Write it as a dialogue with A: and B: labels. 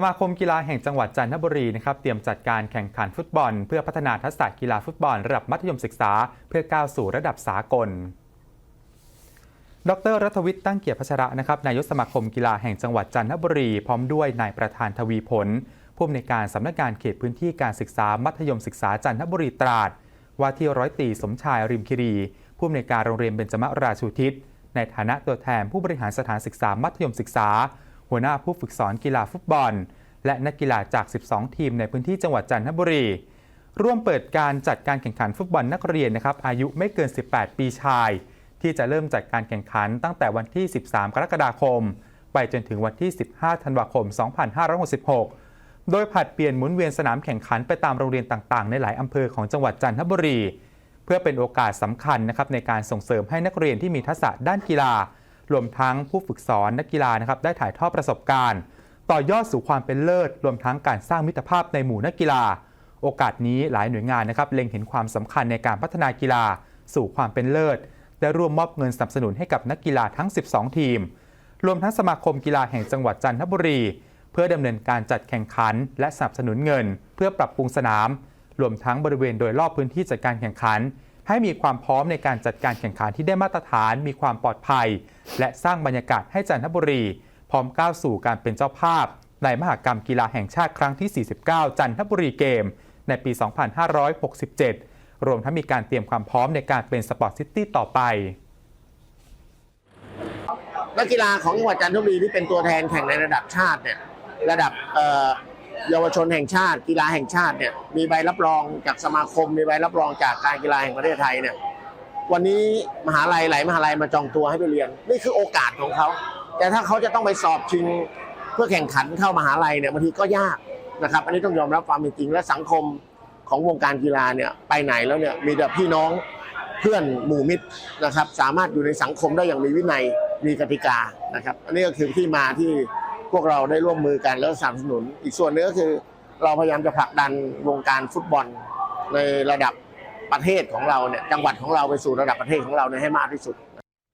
A: สมาคมกีฬาแห่งจังหวัดจันทบุรีนะครับเตรียมจัดการแข่งขันฟุตบอล เพื่อพัฒนาทักษะกีฬาฟุตบอลระดับมัธยมศึกษา เพื่อก้าวสู่ระดับสากล ดรรัฐวิทย์ตั้งเกียรติพัชระนะครับนายกสมาคมกีฬาแห่งจังหวัดจันทบุรี พร้อมด้วยนายประธานทวีผล ผู้อำนวยการสำนักงานเขตพื้นที่การศึกษามัธยมศึกษาจันทบุรีตราด ว่าที่ร้อยตีสมชายริมคิรี ผู้อำนวยการโรงเรียนเบญจมราชูทิศในฐานะตัวแทนผู้บริหารสถานศึกษามัธยมศึกษา หัวหน้าผู้ฝึกสอนกีฬาฟุตบอล และนักกีฬาจาก 12 ทีมในพื้นที่จังหวัดจันทบุรี ร่วมเปิดการจัดการแข่งขันฟุตบอลนักเรียนนะครับอายุไม่เกิน 18 ปีชาย ที่จะเริ่มจัดการแข่งขันตั้งแต่วันที่ 13 กรกฎาคม ไปจนถึงวันที่ 15 ธันวาคม 2566 โดยผัดเปลี่ยนหมุนเวียนสนามแข่งขันไปตามโรงเรียนต่างๆ ในหลายอำเภอของจังหวัดจันทบุรี เพื่อเป็นโอกาสสำคัญนะครับในการส่งเสริมให้นักเรียนที่มีทักษะด้านกีฬา รวมทั้งผู้ฝึกสอนนักกีฬานะครับได้ถ่ายทอดประสบการณ์ ต่อยอดสู่ความเป็นเลิศ รวมทั้งการสร้างมิตรภาพในหมู่นักกีฬา โอกาสนี้หลายหน่วยงานนะครับเล็งเห็นความสำคัญในการพัฒนากีฬา สู่ความเป็นเลิศ ได้ร่วมมอบเงินสนับสนุนให้กับนักกีฬาทั้ง 12 ทีม รวมทั้งสมาคมกีฬาแห่งจังหวัดจันทบุรี เพื่อดำเนินการจัดแข่งขัน และสนับสนุนเงิน เพื่อปรับปรุงสนาม รวมทั้งบริเวณโดยรอบพื้นที่จัดการแข่งขัน ให้มีความพร้อมในการจัดการแข่งขันที่ได้มาตรฐาน มีความปลอดภัย และสร้างบรรยากาศให้จันทบุรี พร้อมก้าวสู่การเป็นเจ้าภาพ ในมหกรรมกีฬาแห่งชาติครั้งที่ 49 จันทบุรีเกม ในปี 2567 รวมทั้งมีการเตรียมความพร้อมในการเป็นสปอร์ตซิตี้ต่อไป
B: นักกีฬาของจังหวัดจันทบุรีที่เป็นตัวแทนแข่งในระดับชาติเนี่ยระดับ เยาวชนแห่งชาติกีฬาแห่งชาติเนี่ยมีใบรับรองจากสมาคม มีใบรับรองจากการกีฬาแห่งประเทศไทยเนี่ยวันนี้มหาลัยหลายมหาลัยมาจองตัวให้ไปเรียน นี่คือโอกาสของเขา แต่ถ้าเขาจะต้องไปสอบชิงเพื่อแข่งขันเข้ามหาลัยเนี่ยบางทีก็ยากนะครับ อันนี้ต้องยอมรับความเป็นจริงและสังคมของวงการกีฬาเนี่ยไปไหนแล้วเนี่ยมีแต่พี่น้องเพื่อนหมู่มิตรนะครับ สามารถอยู่ในสังคมได้อย่างมีวินัยมีกติกานะครับ อันนี้ก็คือที่มาที่ พวกเราได้ร่วมมือกันแล้วสนับสนุน อีกส่วนหนึงก็คือ เราพยายามจะผลักดันวงการฟุตบอลในระดับประเทศของเราเนี่ยจังหวัดของเราไปสู่ระดับประเทศของเราเนี่ยให้มากที่สุด